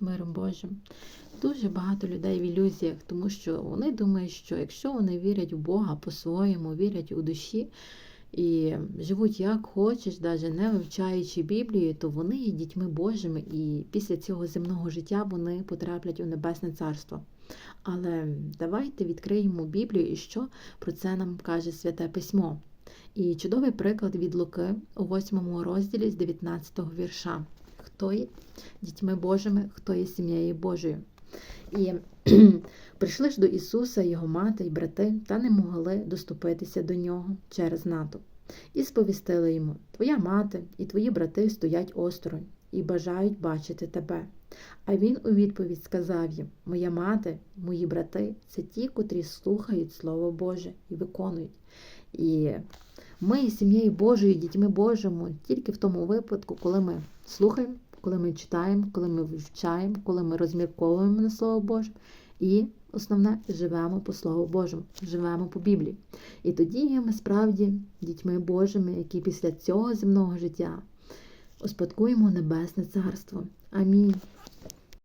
миром Божим. Дуже багато людей в ілюзіях, тому що вони думають, що якщо вони вірять у Бога по-своєму, вірять у душі і живуть як хочеш, навіть не вивчаючи Біблію, то вони є дітьми Божими, і після цього земного життя вони потраплять у Небесне Царство. Але давайте відкриємо Біблію і що про це нам каже Святе Письмо. І чудовий приклад від Луки у 8 розділі з 19 вірша. Хто є дітьми Божими, хто є сім'єю Божою. І прийшли ж до Ісуса його мати й брати, та не могли доступитися до нього через натовп. І сповістили йому: Твоя мати і твої брати стоять осторонь і бажають бачити тебе. А він у відповідь сказав їм: Моя мати, мої брати це ті, котрі слухають Слово Боже і виконують. І ми сім'єю Божою, дітьми Божими тільки в тому випадку, коли ми слухаємо, коли ми читаємо, коли ми вивчаємо, коли ми розмірковуємо на Слово Боже. І основне, живемо по Слову Божому, живемо по Біблії. І тоді є ми справді дітьми Божими, які після цього земного життя успадкуємо Небесне Царство. Амінь.